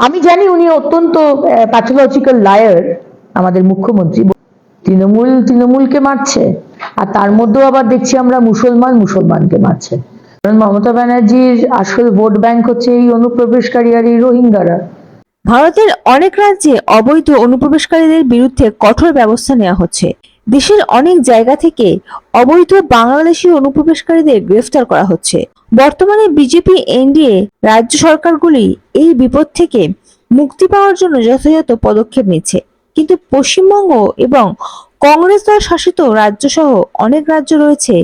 আমি জানি উনি অত্যন্ত প্যাথোলজিক্যাল লায়ার আমাদের মুখ্যমন্ত্রী। তৃণমূল, তৃণমূলকে মারছে, আর তার মধ্যেও আবার দেখছি আমরা মুসলমান মুসলমানকে মারছে। কারণ মমতা ব্যানার্জির আসল ভোট ব্যাংক হচ্ছে এই অনুপ্রবেশকারী আর এই রোহিঙ্গারা। ভারতের অনেক রাজ্যে অবৈধ অনুপ্রবেশকারীদের বিরুদ্ধে কঠোর ব্যবস্থা নেওয়া হচ্ছে। দেশের অনেক জায়গা থেকে অবৈধ বাংলাদেশি অনুপ্রবেশকারীদের গ্রেফতার করা হচ্ছে। বর্তমানে বিজেপি, এনডিএ, রাজ্য সরকারগুলি এই বিপদ থেকে মুক্তি পাওয়ার জন্য যথাযথ পদক্ষেপ নিচ্ছে। কিন্তু পশ্চিমবঙ্গ এবং কংগ্রেস দল শাসিত রাজ্য সহ অনেক রাজ্য রয়েছে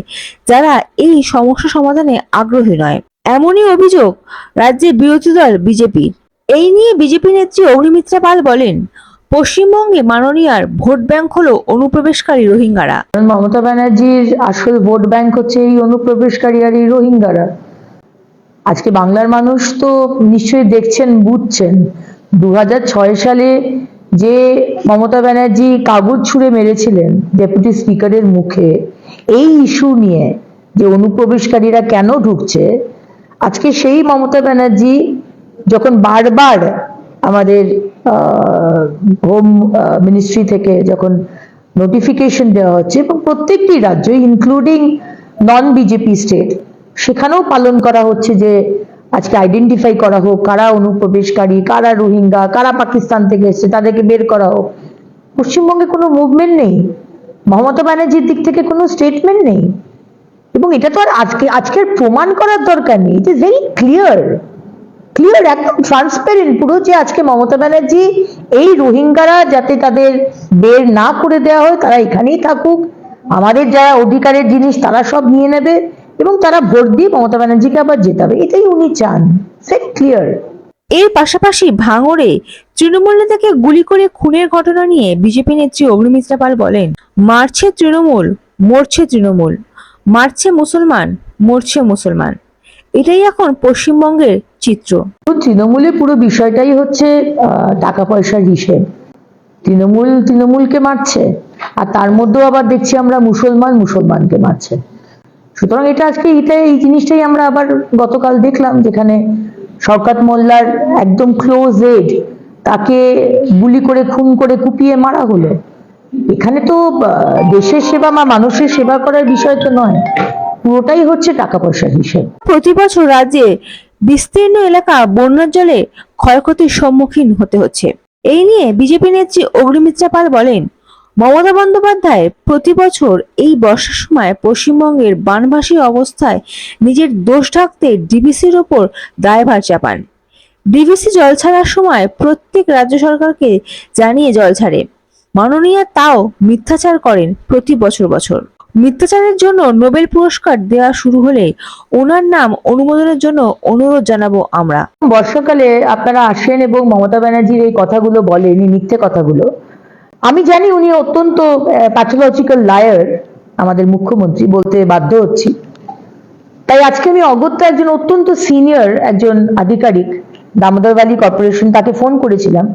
যারা এই সমস্যা সমাধানে আগ্রহী নয়। এমনই অভিযোগ রাজ্যের বিরোধী দল বিজেপি এই নিয়ে বিজেপি নেত্রী অগ্নিমিত্রা পাল বলেন পশ্চিমবঙ্গে মাননীয়ার ভোট ব্যাংক হলো অনুপ্রবেশকারী রোহিঙ্গারা। মমতা ব্যানার্জির আসল ভোট ব্যাংক হচ্ছে এই অনুপ্রবেশকারী আর এই রোহিঙ্গারা। আজকে বাংলার মানুষ তো নিশ্চয়ই দেখছেন, বুঝছেন। দুহাজার ছয় সালে যে মমতা ব্যানার্জি কাগজ ছুঁড়ে মেরেছিলেন ডেপুটি স্পিকারের মুখে, এই ইস্যু নিয়ে যে অনুপ্রবেশকারীরা কেন ঢুকছে, আজকে সেই মমতা ব্যানার্জি যখন বারবার আমাদের হোম মিনিস্ট্রি থেকে যখন নোটিফিকেশন দেওয়া হচ্ছে এবং প্রত্যেকটি রাজ্য ইনক্লুডিং নন বিজেপি স্টেট সেখানেও পালন করা হচ্ছে যে আজকে আইডেন্টিফাই করা হোক, কারা অনুপ্রবেশকারী, কারা রোহিঙ্গা, কারা পাকিস্তান থেকে এসছে, তাদেরকে বের করা হোক। পশ্চিমবঙ্গে কোনো মুভমেন্ট নেই। মমতা ব্যানার্জির দিক থেকে কোনো স্টেটমেন্ট নেই। এবং এটা তো আর আজকে, আজকের প্রমাণ করার দরকার নেই। It is very clear clear একদম ট্রান্সপারেন্ট পুরো যে আজকে মমতা ব্যানার্জি, এই রোহিঙ্গারা যাতে তাদের বের না করে দেওয়া হয়, তারা এখানেই থাকুক। আমাদের যারা অধিকারের জিনিস, তারা সব নিয়ে নেবে এবং তারা ভোট দিয়ে মমতা ব্যানার্জিকে আবার জেতাবে। এটাই উনি চান। সেট ক্লিয়ার এর পাশাপাশি ভাঙড়ে তৃণমূল নেতাকে গুলি করে খুনের ঘটনা নিয়ে বিজেপি নেত্রী অগ্নিমিত্রা পাল বলেন, মারছে তৃণমূল, মরছে তৃণমূল। মারছে মুসলমান, মরছে মুসলমান। এটাই এখন পশ্চিমবঙ্গের চিত্র। তৃণমূলের পুরো বিষয়টাই হচ্ছে টাকা পয়সার হিসেব। তৃণমূল তৃণমূলকে মারছে আর তার মধ্যেও আবার দেখছি আমরা মুসলমান মুসলমানকে মারছে। সুতরাং এটা আজকে এটা এই জিনিসটাই আমরা আবার গতকাল দেখলাম যেখানে শওকাত মোল্লার একদম ক্লোজ এড তাকে গুলি করে খুন করে কুপিয়ে মারা হলো। এখানে তো দেশের সেবা বা মানুষের সেবা করার বিষয় তো নয় পুরোটাই হচ্ছে টাকা পয়সার হিসেব। প্রতি বছর রাজ্যে বিস্তীর্ণ এলাকা বন্যার জলে ক্ষয়ক্ষতির সম্মুখীন হতে হচ্ছে। এই নিয়ে বিজেপি নেত্রী অগ্নিমিত্রা পাল বলেন, মমতা বন্দ্যোপাধ্যায় প্রতি বছর এই বর্ষার সময় পশ্চিমবঙ্গের বানভাসী অবস্থায় নিজের দোষ ঢাকতে ডিবিসির ওপর দায়ভার চাপান। ডিবিসি জল ছাড়ার সময় প্রত্যেক রাজ্য সরকারকে জানিয়ে জল ছাড়ে। মাননীয়া তাও মিথ্যাচার করেন প্রতি বছর বছর। মিথ্যাচারের জন্য নোবেল পুরস্কার দেওয়া শুরু হলে ওনার নাম অনুমোদনের জন্য অনুরোধ জানাব আমরা। বর্ষাকালে আপনারা আসেন এবং মমতা ব্যানার্জির এই কথাগুলো বলেন মিথ্যে কথাগুলো। আমি জানি উনি অত্যন্ত প্যাথোলজিক্যাল লায়ার আমাদের মুখ্যমন্ত্রী বলতে বাধ্য হচ্ছি। তাই আজকে আমি অগত্যা একজন অত্যন্ত সিনিয়র একজন আধিকারিক, দামোদর ভ্যালি কর্পোরেশন, তাকে ফোন করেছিলাম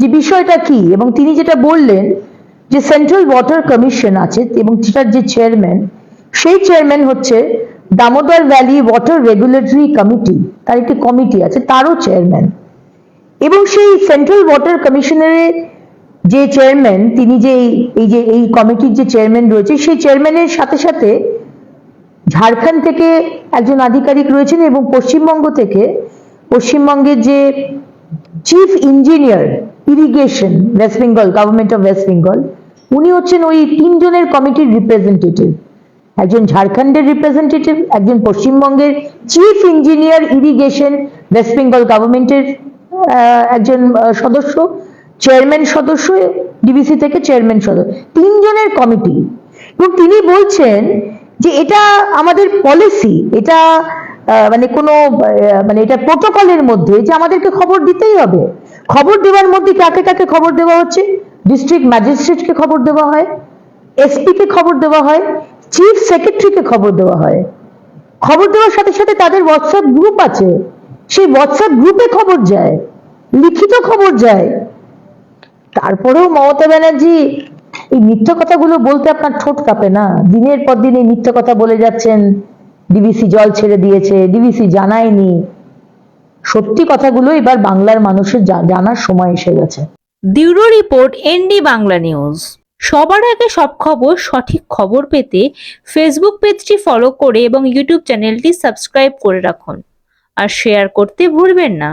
যে বিষয়টা কি? এবং তিনি যেটা বললেন যে সেন্ট্রাল ওয়াটার কমিশন আছে এবং সেটার যে চেয়ারম্যান সেই চেয়ারম্যান হচ্ছে Damodar valley water regulatory committee তার একটি কমিটি আছে, তারও চেয়ারম্যান এবং সেই সেন্ট্রাল ওয়াটার কমিশনারের যে চেয়ারম্যান তিনি যে এই- যে, এই কমিটির যে চেয়ারম্যান রয়েছে, সেই চেয়ারম্যানের সাথে সাথে ঝাড়খণ্ড থেকে একজন আধিকারিক রয়েছেন এবং পশ্চিমবঙ্গ থেকে পশ্চিমবঙ্গের যে chief engineer irrigation West Bengal government of West Bengal উনি হচ্ছেন ওই তিনজনের কমিটির রিপ্রেজেন্টেটিভ একজন ঝাড়খণ্ডের রিপ্রেজেন্টেটিভ একজন পশ্চিমবঙ্গের chief engineer irrigation West Bengal গভর্নমেন্টের একজন সদস্য চেয়ারম্যান সদস্য ডিবিসি থেকে চেয়ারম্যান সদস্য। তিনজনের কমিটি। এবং তিনি বলছেন যে এটা আমাদের পলিসি এটা মানে কোনো মানে এটা প্রোটোকলের মধ্যে যে আমাদেরকে খবর দিতেই হবে। খবর দেওয়ার মধ্যে কাকে কাকে খবর দেওয়া হচ্ছে? ডিস্ট্রিক্ট ম্যাজিস্ট্রেটকে খবর দেওয়া হয় এসপি কে খবর দেওয়া হয় চিফ সেক্রেটারিকে খবর দেওয়া হয়। খবর দেওয়ার সাথে সাথে তাদের হোয়াটসঅ্যাপ গ্রুপ আছে। সেই হোয়াটসঅ্যাপ গ্রুপে খবর যায়, লিখিত খবর যায়। তারপরেও মমতা ব্যানার্জি, এই মিথ্যে কথাগুলো বলতে আপনার ঠোঁট কাঁপে না? দিনের পর দিন এই মিথ্যে কথা বলে যাচ্ছেন। ডিবিসি জল ছেড়ে দিয়েছে ডিবিসি জানায়নি। সত্যি কথাগুলো এবার বাংলার মানুষের জানার সময় এসে গেছে। Bureau report, ND Bangla news. সবার আগে সব খবর, সঠিক খবর পেতে ফেসবুক পেজটি ফলো করে এবং ইউটিউব চ্যানেলটি সাবস্ক্রাইব করে রাখুন। আর শেয়ার করতে ভুলবেন না।